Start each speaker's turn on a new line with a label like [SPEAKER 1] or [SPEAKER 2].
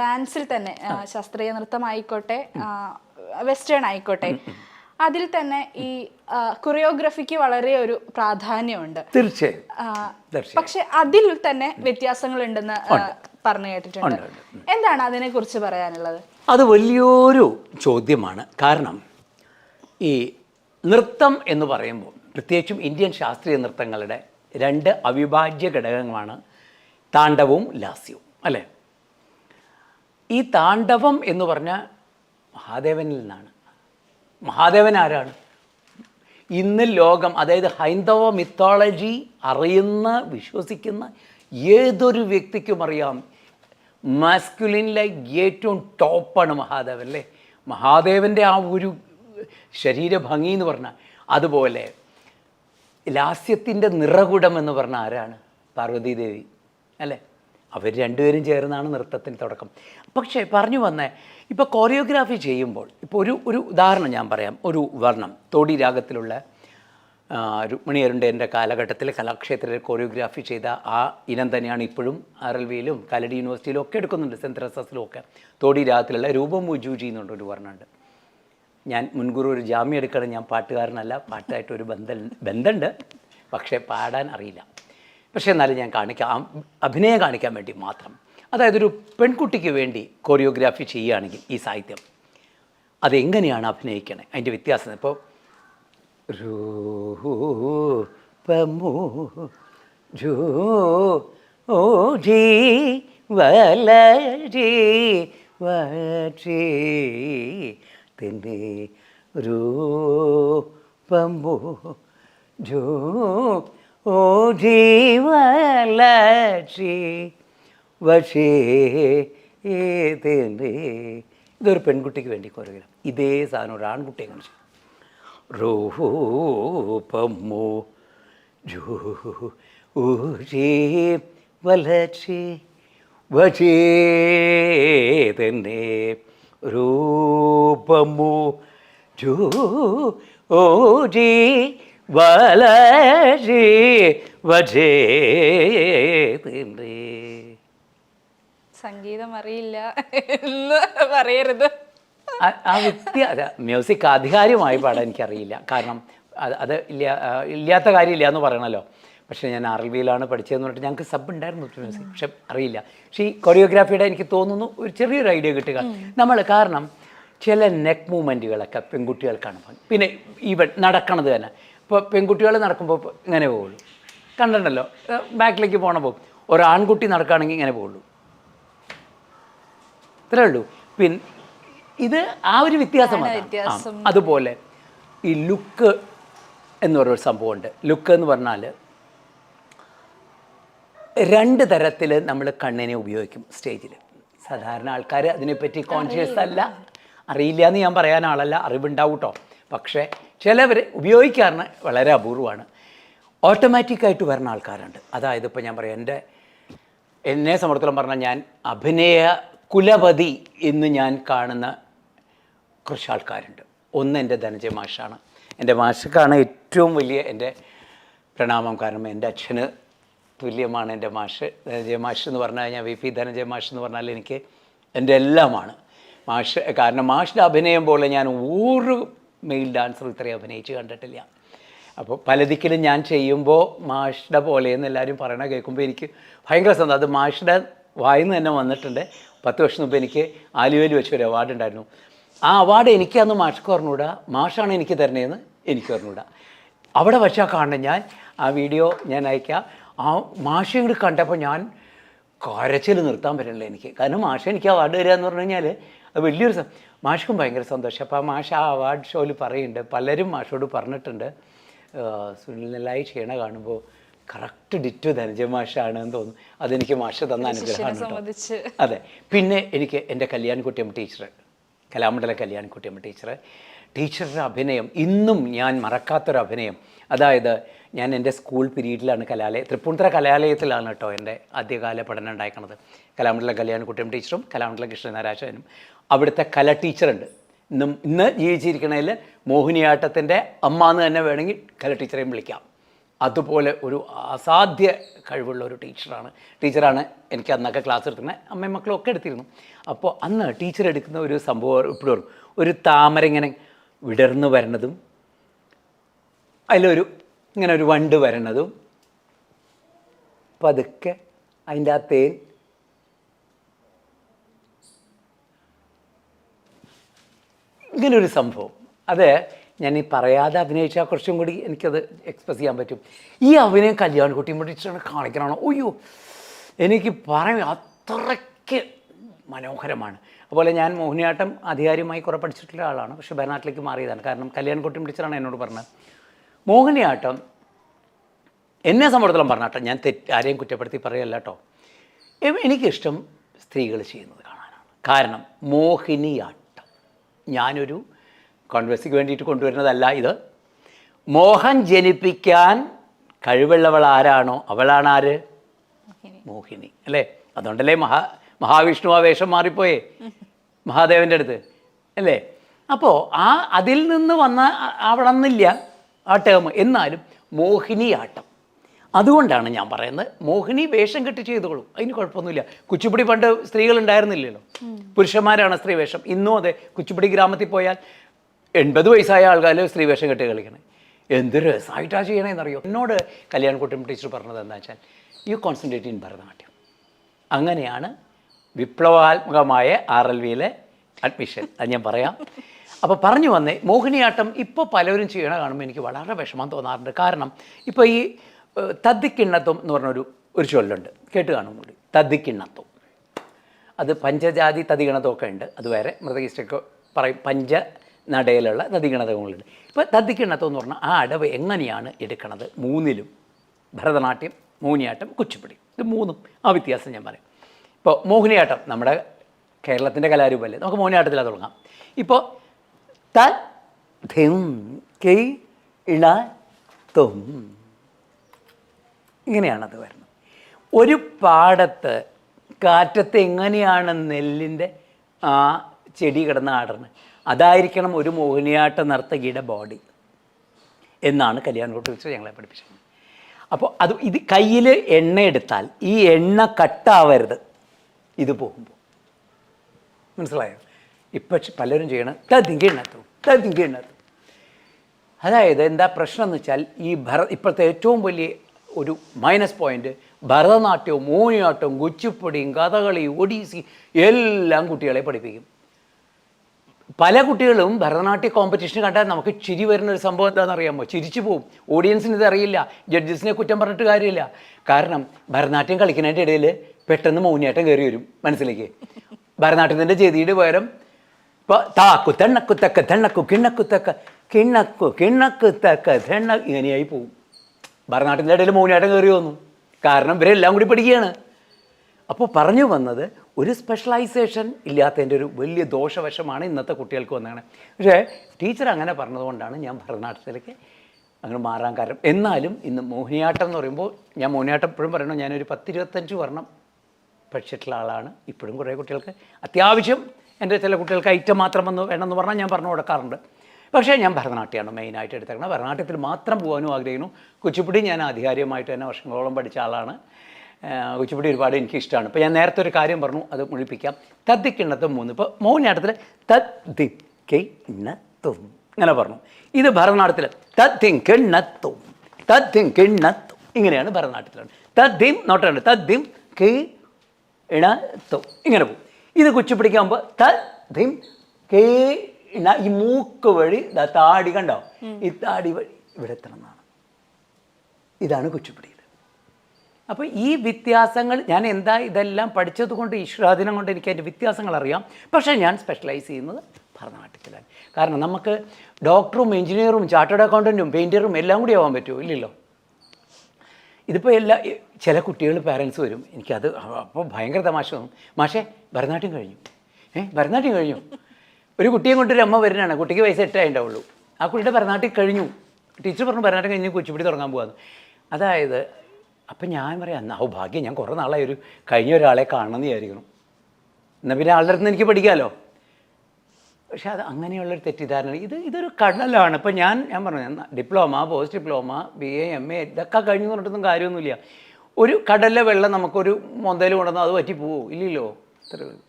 [SPEAKER 1] ഡാൻസിൽ തന്നെ ശാസ്ത്രീയ നൃത്തമായിക്കോട്ടെ വെസ്റ്റേൺ ആയിക്കോട്ടെ അതിൽ തന്നെ ഈ കൊറിയോഗ്രഫിക്ക് വളരെ ഒരു പ്രാധാന്യമുണ്ട്.
[SPEAKER 2] തീർച്ചയായും.
[SPEAKER 1] പക്ഷെ അതിൽ തന്നെ വ്യത്യാസങ്ങൾ ഉണ്ടെന്ന് പറഞ്ഞു കേട്ടിട്ടുണ്ട്. എന്താണ് അതിനെ കുറിച്ച് പറയാനുള്ളത്?
[SPEAKER 2] അത് വലിയൊരു ചോദ്യമാണ്. കാരണം ഈ നൃത്തം എന്ന് പറയുമ്പോൾ പ്രത്യേകിച്ചും ഇന്ത്യൻ ശാസ്ത്രീയ നൃത്തങ്ങളുടെ രണ്ട് അവിഭാജ്യ ഘടകങ്ങളാണ് താണ്ഡവവും ലാസ്യവും അല്ലേ? ഈ താണ്ഡവം എന്ന് പറഞ്ഞാൽ മഹാദേവനിൽ നിന്നാണ്. മഹാദേവൻ ആരാണ്? ഇന്ന് ലോകം അതായത് ഹൈന്ദവ മിത്തോളജി അറിയുന്ന വിശ്വസിക്കുന്ന ഏതൊരു വ്യക്തിക്കും അറിയാം. മാസ്കുലിനിലെ ഏറ്റവും ടോപ്പാണ് മഹാദേവൻ അല്ലേ? മഹാദേവന്റെ ആ ഒരു ശരീരഭംഗി എന്ന് പറഞ്ഞാൽ അതുപോലെ ലാസ്യത്തിന്റെ നിറകുടം എന്ന് പറഞ്ഞാൽ ആരാണ്? പാർവതീദേവി അല്ലേ? അവർ രണ്ടുപേരും ചേർന്നാണ് നൃത്തത്തിന് തുടക്കം. പക്ഷേ പറഞ്ഞു വന്നേ ഇപ്പോൾ കോറിയോഗ്രാഫി ചെയ്യുമ്പോൾ ഇപ്പോൾ ഒരു ഒരു ഉദാഹരണം ഞാൻ പറയാം. ഒരു വർണം തോടി രാഗത്തിലുള്ള രുക്മിണി അരുണ്ടേന്റെ കാലഘട്ടത്തിൽ കലാക്ഷേത്രത്തിൽ കോറിയോഗ്രാഫി ചെയ്ത ആ ഇനം തന്നെയാണ് ഇപ്പോഴും ആർ എൽ വിയിലും കാലടി യൂണിവേഴ്സിറ്റിയിലും ഒക്കെ എടുക്കുന്നുണ്ട് സെന്റ് തെരേസാസിലും ഒക്കെ. തോടി രാഗത്തിലുള്ള രൂപം മുജൂജി എന്നുണ്ട് ഒരു വർണമുണ്ട്. ഞാൻ മുൻകൂർ ഒരു ജാമ്യം എടുക്കണം ഞാൻ പാട്ടുകാരനല്ല പാട്ടായിട്ട് ഒരു ബന്ധം ബന്ധമുണ്ട്. പക്ഷേ പാടാൻ അറിയില്ല. പക്ഷേ എന്നാലും ഞാൻ കാണിക്കാം അഭിനയം കാണിക്കാൻ വേണ്ടി മാത്രം. അതായത് ഒരു പെൺകുട്ടിക്ക് വേണ്ടി കോറിയോഗ്രാഫി ചെയ്യുകയാണെങ്കിൽ ഈ സാഹിത്യം അതെങ്ങനെയാണ് അഭിനയിക്കണേ? അതിന്റെ വ്യത്യാസം ഇപ്പോൾ ജോ ഓ ജി ജോ ഓ ജീവലക്ഷി വശേ ഇതൊരു പെൺകുട്ടിക്ക് വേണ്ടി കോരുകയാണ് ഇതേ സാധനം ഒരു ആൺകുട്ടിയെ കാണിച്ചു. രൂപമോ ജൂരേ വലക്ഷി വശേ തന്നെ രൂപമോ ജൂ ഓ ജി
[SPEAKER 1] സംഗീതം അറിയില്ല എന്ന് പറയരുത്.
[SPEAKER 2] ആ- വ്യക്തി അതെ മ്യൂസിക് ആധികാരികമായി പാടാൻ എനിക്കറിയില്ല. കാരണം അത് അത് ഇല്ല ഇല്ലാത്ത കാര്യമില്ല എന്ന് പറയണല്ലോ. പക്ഷേ ഞാൻ ആർ എൽ വിയിലാണ് പഠിച്ചതെന്ന് പറഞ്ഞിട്ട് ഞങ്ങൾക്ക് സബ് ഉണ്ടായിരുന്നു മ്യൂസിക്. പക്ഷെ അറിയില്ല. പക്ഷേ ഈ കൊറിയോഗ്രാഫിയുടെ എനിക്ക് തോന്നുന്നു ഒരു ചെറിയൊരു ഐഡിയ കിട്ടുക. നമ്മൾ കാരണം ചില നെക്ക് മൂവ്മെന്റുകളൊക്കെ പെൺകുട്ടികൾക്കാണ്. പിന്നെ ഈവൻ നടക്കണത് തന്നെ. ഇപ്പോൾ പെൺകുട്ടികൾ നടക്കുമ്പോൾ ഇങ്ങനെ പോകുള്ളൂ കണ്ടിട്ടുണ്ടല്ലോ ബാക്കിലേക്ക് പോകണ പോകും ഒരു ആൺകുട്ടി നടക്കുകയാണെങ്കിൽ ഇങ്ങനെ പോകുള്ളൂ ഇത്രേ ഉള്ളൂ. പിന്നെ ഇത് ആ ഒരു വ്യത്യാസമാണ്. അതുപോലെ ഈ ലുക്ക് എന്ന് പറയുന്ന സംഭവമുണ്ട്. ലുക്ക് എന്ന് പറഞ്ഞാൽ രണ്ട് തരത്തിൽ നമ്മൾ കണ്ണിനെ ഉപയോഗിക്കും സ്റ്റേജിൽ സാധാരണ ആൾക്കാർ അതിനെപ്പറ്റി കോൺഷ്യസ് അല്ല. അറിയില്ല എന്ന് ഞാൻ പറയാൻ ആളല്ല. അറിവുണ്ടാവും കേട്ടോ പക്ഷേ ചിലവർ ഉപയോഗിക്കാറിന് വളരെ അപൂർവമാണ്. ഓട്ടോമാറ്റിക്കായിട്ട് വരുന്ന ആൾക്കാരുണ്ട്. അതായത് ഇപ്പോൾ ഞാൻ പറയാം എന്റെ എന്നെ സംബന്ധിച്ചിടത്തോളം പറഞ്ഞാൽ ഞാൻ അഭിനയ കുലപതി എന്ന് ഞാൻ കാണുന്ന കുറച്ച് ആൾക്കാരുണ്ട്. ഒന്ന് എന്റെ ധനജയ മാഷാണ്. എന്റെ മാഷക്കാണ് ഏറ്റവും വലിയ എന്റെ പ്രണാമം. കാരണം എന്റെ അച്ഛന് തുല്യമാണ് എന്റെ മാഷ്. ധനജയ മാഷ് എന്ന് പറഞ്ഞു കഴിഞ്ഞാൽ വി പി ധനജയ മാഷ് എന്ന് പറഞ്ഞാൽ എനിക്ക് എന്റെ എല്ലാമാണ്. മാഷ് കാരണം മാഷിന്റെ അഭിനയം പോലെ ഞാൻ ഒരു മെയിൽ ഡാൻസർ ഇത്രയും അഭിനയിച്ച് കണ്ടിട്ടില്ല. അപ്പോൾ പലതിക്കലും ഞാൻ ചെയ്യുമ്പോൾ മാഷിയുടെ പോലെ എന്ന് എല്ലാവരും പറയണ കേൾക്കുമ്പോൾ എനിക്ക് ഭയങ്കര സന്തോഷം. അത് മാഷിയുടെ വായിന്ന് തന്നെ വന്നിട്ടുണ്ട്. പത്ത് വർഷം മുമ്പ് എനിക്ക് ആലുവയിൽ വെച്ച് ഒരു അവാർഡ് ഉണ്ടായിരുന്നു. ആ അവാർഡ് എനിക്ക് അന്ന് മാഷ്ക്ക് പറഞ്ഞുകൂടാ മാഷാണ് എനിക്ക് തരണേന്ന് എനിക്ക് പറഞ്ഞുകൂടാ അവിടെ വെച്ചാൽ കാണണം ഞാൻ. ആ വീഡിയോ ഞാൻ അയക്കാം. ആ മാഷയും കൂടി കണ്ടപ്പോൾ ഞാൻ കരച്ചിൽ നിർത്താൻ പറ്റില്ല എനിക്ക്. കാരണം മാഷ എനിക്ക് അവാർഡ് തരിക എന്ന് പറഞ്ഞു കഴിഞ്ഞാൽ അത് വലിയൊരു മാഷ്ക്കും ഭയങ്കര സന്തോഷം. അപ്പോൾ ആ മാഷ ആ അവാർഡ് ഷോയിൽ പറയുന്നുണ്ട്. പലരും മാഷോട് പറഞ്ഞിട്ടുണ്ട്. സുനിലായി ക്ഷീണ കാണുമ്പോൾ കറക്റ്റ് ഡിറ്റു ധനജ മാഷാണ് എന്ന് തോന്നുന്നു അതെനിക്ക് മാഷ തന്ന അനുഗ്രഹമാണ് അതെ. പിന്നെ എനിക്ക് എന്റെ കല്യാൺകുട്ടിയമ്മ ടീച്ചർ കലാമണ്ഡല കല്യാൺകുട്ടിയമ്മ ടീച്ചർ ടീച്ചറുടെ അഭിനയം ഇന്നും ഞാൻ മറക്കാത്തൊരു അഭിനയം. അതായത് ഞാൻ എന്റെ സ്കൂൾ പീരീഡിലാണ് കലാലയ തൃപ്പൂണിത്തറ കലാലയത്തിലാണ് കേട്ടോ എന്റെ ആദ്യകാല പഠനം ഉണ്ടായിരിക്കുന്നത് കലാമണ്ഡലം കല്യാണക്കുട്ടിയും ടീച്ചറും കലാമണ്ഡലം കൃഷ്ണനാരാശനും അവിടുത്തെ കല ടീച്ചറുണ്ട്. ഇന്നും ഇന്ന് ജീവിച്ചിരിക്കണതിൽ മോഹിനിയാട്ടത്തിന്റെ അമ്മ എന്ന് തന്നെ വേണമെങ്കിൽ കല ടീച്ചറെയും വിളിക്കാം. അതുപോലെ ഒരു അസാധ്യ കഴിവുള്ള ഒരു ടീച്ചറാണ്. ടീച്ചറാണ് എനിക്ക് അന്നൊക്കെ ക്ലാസ് എടുക്കുന്നത് അമ്മയും മക്കളും ഒക്കെ എടുത്തിരുന്നു. അപ്പോൾ അന്ന് ടീച്ചർ എടുക്കുന്ന ഒരു സംഭവം ഇപ്പോഴും ഒരു താമര ഇങ്ങനെ വിടർന്നു വരണതും അതിലൊരു ഇങ്ങനെ ഒരു വണ്ട് വരണതും പതുക്കെ അതിന്റെ ആ തേൻ ഇങ്ങനൊരു സംഭവം. അത് ഞാൻ ഈ പറയാതെ അഭിനയിച്ചാൽ കുറച്ചും കൂടി എനിക്കത് എക്സ്പ്രസ് ചെയ്യാൻ പറ്റും. ഈ അഭിനയം കല്യാൺ കുട്ടിയും മുടിച്ചാണ് കാണിക്കണോ അയ്യോ എനിക്ക് പറയാം അത്രയ്ക്ക് മനോഹരമാണ്. അതുപോലെ ഞാൻ മോഹിനിയാട്ടം അധികാരിയുമായി കുറേ പഠിച്ചിട്ടുള്ള ആളാണ്. പക്ഷേ ഭരനാട്ടിലേക്ക് മാറിയതാണ്. കാരണം കല്യാൺ കുട്ടി ടീച്ചറാണ് എന്നോട് പറഞ്ഞത്. മോഹിനിയാട്ടം എന്നെ സംബന്ധിച്ചിടത്തോളം പറഞ്ഞാട്ടോ ഞാൻ തെറ്റ് ആരെയും കുറ്റപ്പെടുത്തി പറയല്ല കേട്ടോ എനിക്കിഷ്ടം സ്ത്രീകൾ ചെയ്യുന്നത് കാണാനാണ്. കാരണം മോഹിനിയാട്ടം. ഞാനൊരു കോൺഗ്രസിക്ക് വേണ്ടിയിട്ട് കൊണ്ടുവരുന്നതല്ല ഇത്. മോഹൻ ജനിപ്പിക്കാൻ കഴിവുള്ളവൾ ആരാണോ അവളാണ് ആര്? മോഹിനി. അല്ലേ? അതുകൊണ്ടല്ലേ മഹാ മഹാവിഷ്ണു ആ വേഷം മാറിപ്പോയേ. മഹാദേവന്റെ അടുത്ത്. അല്ലേ? അപ്പോൾ ആ അതിൽ നിന്ന് വന്ന അവിടെ നിന്നില്ല ആ ടേം എന്നാലും മോഹിനിയാട്ടം അതുകൊണ്ടാണ് ഞാൻ പറയുന്നത് മോഹിനി വേഷം കെട്ടി ചെയ്തോളൂ. അതിന് കുഴപ്പമൊന്നുമില്ല. കുച്ചിപ്പുടി പണ്ട് സ്ത്രീകൾ ഉണ്ടായിരുന്നില്ലല്ലോ പുരുഷന്മാരാണ് സ്ത്രീ വേഷം. ഇന്നും അതെ കുച്ചിപ്പുടി ഗ്രാമത്തിൽ പോയാൽ എൺപത് വയസ്സായ ആൾക്കാർ സ്ത്രീ വേഷം കെട്ടി കളിക്കണേ. എന്ത് രസമായിട്ടാണ് ചെയ്യണേന്നറിയോ? എന്നോട് കല്യാൺകുട്ടം ടീച്ചർ പറഞ്ഞത് എന്താ വെച്ചാൽ യു കോൺസെൻട്രേറ്റ് ഇൻ ഭരതനാട്യം. അങ്ങനെയാണ് വിപ്ലവാത്മകമായ ആർ എൽ വിയിലെ അഡ്മിഷൻ. അത് ഞാൻ പറയാം. അപ്പോൾ പറഞ്ഞു വന്നേ മോഹിനിയാട്ടം ഇപ്പോൾ പലരും ചെയ്യണ കാണുമ്പോൾ എനിക്ക് വളരെ വിഷമം തോന്നാറുണ്ട്. കാരണം ഇപ്പോൾ ഈ തദ്ദിക്കിണ്ണത്വം എന്ന് പറഞ്ഞൊരു ഒരു ചൊല്ലുണ്ട്. കേട്ട് കാണും കൂടി തദ്ദിക്കിണ്ണത്വം അത് പഞ്ചജാതി തതിഗണതമൊക്കെ ഉണ്ട്. അത് വേറെ മൃതകിസ്റ്റൊക്കെ പറയും. പഞ്ച നടയിലുള്ള തതിഗണതകളുണ്ട് ഇപ്പോൾ തദ്ദിക്കിണ്ണത്വം എന്ന് പറഞ്ഞാൽ ആ അടവ് എങ്ങനെയാണ് എടുക്കണത്? മൂന്നിലും ഭരതനാട്യം മോഹിനിയാട്ടം കുച്ചിപ്പുടി. ഇത് മൂന്നും ആ വ്യത്യാസം ഞാൻ പറയാം. ഇപ്പോൾ മോഹിനിയാട്ടം നമ്മുടെ കേരളത്തിന്റെ കലാരൂപമല്ലേ നമുക്ക് മോഹിനിയാട്ടത്തിൽ തുടങ്ങാം. ഇപ്പോൾ ത ധിം കെയ് ഇള തും. ഇങ്ങനെയാണത് വരുന്നത്. ഒരു പാടത്ത് കാറ്റത്ത് എങ്ങനെയാണ് നെല്ലിന്റെ ആ ചെടി കിടന്ന് ആടുന്നത് അതായിരിക്കണം ഒരു മോഹിനിയാട്ട നർത്തകിയുടെ ബോഡി എന്നാണ് കല്യാൺകോട്ട് വെച്ച് ഞങ്ങളെ പഠിപ്പിച്ചത്. അപ്പോൾ അത് ഇത് കയ്യിൽ എണ്ണ എടുത്താൽ ഈ എണ്ണ കട്ടാവരുത് ഇത് പോകുമ്പോൾ മനസ്സിലായോ? ഇപ്പം പലരും ചെയ്യണം തതിങ്കിണ്ണത്തും തതിങ്കിണ്ണത്തും അതായത് എന്താ പ്രശ്നം എന്ന് വെച്ചാൽ ഈ ഭര ഇപ്പോഴത്തെ ഏറ്റവും വലിയ ഒരു മൈനസ് പോയിന്റ് ഭരതനാട്യവും മോഹിനിയാട്ടവും കുച്ചിപ്പൊടിയും കഥകളി ഒഡീസി എല്ലാം കുട്ടികളെ പഠിപ്പിക്കും. പല കുട്ടികളും ഭരതനാട്യ കോമ്പറ്റീഷൻ കണ്ടാൽ നമുക്ക് ചിരി വരുന്ന ഒരു സംഭവം എന്താണെന്ന് അറിയാമോ? ചിരിച്ചു പോവും. ഓഡിയൻസിന് ഇത് അറിയില്ല. ജഡ്ജസിനെ കുറ്റം പറഞ്ഞിട്ട് കാര്യമില്ല. കാരണം ഭരതനാട്യം കളിക്കുന്നതിന്റെ ഇടയിൽ പെട്ടെന്ന് മൗനിയേട്ടം കയറി വരും മനസ്സിലേക്ക്. ഭരതനാട്യത്തിന്റെ ചെയ്തിയുടെ പകരം ഇപ്പോൾ താക്കു തെണ്ണക്കുത്തക്ക തെണ്ണക്കു കിണ്ണക്കു തക്ക കിണ്ണക്കു കിണ്ണക്കു തക്ക തെണ്ണ ഇങ്ങനെയായി പോവും ഭരതനാട്യത്തിന്റെ ഇടയിൽ മൗനിയേട്ടം കയറി വന്നു. കാരണം ഇവരെല്ലാം കൂടി പഠിക്കുകയാണ്. അപ്പോൾ പറഞ്ഞു വന്നത് ഒരു സ്പെഷ്യലൈസേഷൻ ഇല്ലാത്തതിന്റെ ഒരു വലിയ ദോഷവശമാണ് ഇന്നത്തെ കുട്ടികൾക്ക് വന്നതാണ്. പക്ഷേ ടീച്ചർ അങ്ങനെ പറഞ്ഞതുകൊണ്ടാണ് ഞാൻ ഭരതനാട്യത്തിലേക്ക് അങ്ങനെ മാറാൻ കാരണം. എന്നാലും ഇന്ന് മോഹിനിയാട്ടം എന്ന് പറയുമ്പോൾ ഞാൻ മോഹിനിയാട്ടം എപ്പോഴും പറയണം ഞാനൊരു പത്തിരുപത്തഞ്ച് വർണം പഠിച്ചിട്ടുള്ള ആളാണ്. ഇപ്പോഴും കുറേ കുട്ടികൾക്ക് അത്യാവശ്യം എന്റെ ചില കുട്ടികൾക്ക് ഐറ്റം മാത്രം വന്ന് വേണമെന്ന് പറഞ്ഞാൽ ഞാൻ പറഞ്ഞു കൊടുക്കാറുണ്ട്. പക്ഷേ ഞാൻ ഭരതനാട്യമാണ് മെയിനായിട്ട് എടുത്തേക്കുന്നത്. ഭരതനാട്യത്തിൽ മാത്രം പോകാനും ആഗ്രഹിക്കുന്നു. കുച്ചിപ്പുടി ഞാൻ ആധികാരികമായിട്ട് തന്നെ വർഷങ്ങളോളം പഠിച്ച ആളാണ്. കുച്ചിപ്പുടി ഒരുപാട് എനിക്ക് ഇഷ്ടമാണ് ഇപ്പോൾ ഞാൻ നേരത്തെ ഒരു കാര്യം പറഞ്ഞു അത് മുഴിപ്പിക്കാം. തദ്ദിക്കിണ്ണത്ത് മൂന്ന്. ഇപ്പോൾ മോഹിനിയാട്ടത്തിൽ തദ്ദിക്കിണ്ണത്തും ഇങ്ങനെ പറഞ്ഞു. ഇത് ഭരതനാട്യത്തിൽ തദ്ദിങ്കിണ്ണത്തും തദ്ദിങ്കിണ്ണത്തും ഇങ്ങനെയാണ് ഭരതനാട്യത്തിലാണ് തദ്ദിം നോട്ടുണ്ട് തദ്ദിം കി ഇണത്തും ഇങ്ങനെ പോകും. ഇത് കുച്ചിപ്പിടിക്കുമ്പോൾ തദ്ദിം കേ ഇണ ഈ മൂക്ക് വഴി താടി കണ്ടോ ഈ താടി വഴി ഇവിടെ എത്തണം എന്നാണ് ഇതാണ് കുച്ചിപ്പിടിയിൽ അപ്പോൾ ഈ വ്യത്യാസങ്ങൾ ഞാൻ എന്താ ഇതെല്ലാം പഠിച്ചത് കൊണ്ട് ഈശ്വരാധീനം കൊണ്ട് എനിക്ക് അതിന്റെ വ്യത്യാസങ്ങൾ അറിയാം. പക്ഷേ ഞാൻ സ്പെഷ്യലൈസ് ചെയ്യുന്നത് ഭരണനാട്യത്തിലാണ് കാരണം നമുക്ക് ഡോക്ടറും എഞ്ചിനീയറും ചാർട്ടേഡ് അക്കൗണ്ടന്റും പെയിന്ററും എല്ലാം കൂടി ആവാൻ പറ്റുമോ? ഇല്ലല്ലോ. ഇതിപ്പോൾ എല്ലാ ചില കുട്ടികൾ പാരൻസ് വരും എനിക്കത് അപ്പോൾ ഭയങ്കര തമാശ തോന്നും. മാഷേ ഭരതനാട്യം കഴിഞ്ഞു. ഏ ഭരതനാട്യം കഴിഞ്ഞു. ഒരു കുട്ടിയെ കൊണ്ടൊരു അമ്മ വരുന്നതാണ്. കുട്ടിക്ക് വയസ്സ് എട്ടായി ഉണ്ടാവുള്ളൂ ആ കുട്ടിയുടെ ഭരതനാട്യം കഴിഞ്ഞു. ടീച്ചർ പറഞ്ഞു ഭരതനാട്യം കഴിഞ്ഞ് കൊച്ചുപിടി തുടങ്ങാൻ പോകാന്ന് അതായത് അപ്പം ഞാൻ പറയാം എന്നാ ഓ ഭാഗ്യം. ഞാൻ കുറേ നാളായി ഒരു കഴിഞ്ഞ ഒരാളെ കാണണമെന്ന് വിചാരിക്കണം എന്നാൽ പിന്നെ ആളുടെ അടുത്ത് നിന്ന് എനിക്ക് പഠിക്കാമല്ലോ പക്ഷെ അത് അങ്ങനെയുള്ളൊരു തെറ്റിദ്ധാരണ. ഇത് ഇതൊരു കടലാണ്. ഇപ്പം ഞാൻ ഞാൻ പറഞ്ഞു diploma post diploma B A M A ഇതൊക്കെ കഴിഞ്ഞു പറഞ്ഞിട്ടൊന്നും കാര്യമൊന്നുമില്ല. ഒരു കടലിലെ വെള്ളം നമുക്കൊരു മൊന്തയിൽ കൊണ്ടുവന്നാൽ അത് പറ്റി പോവോ? ഇല്ലല്ലോ. അത്രേ ഉള്ളൂ.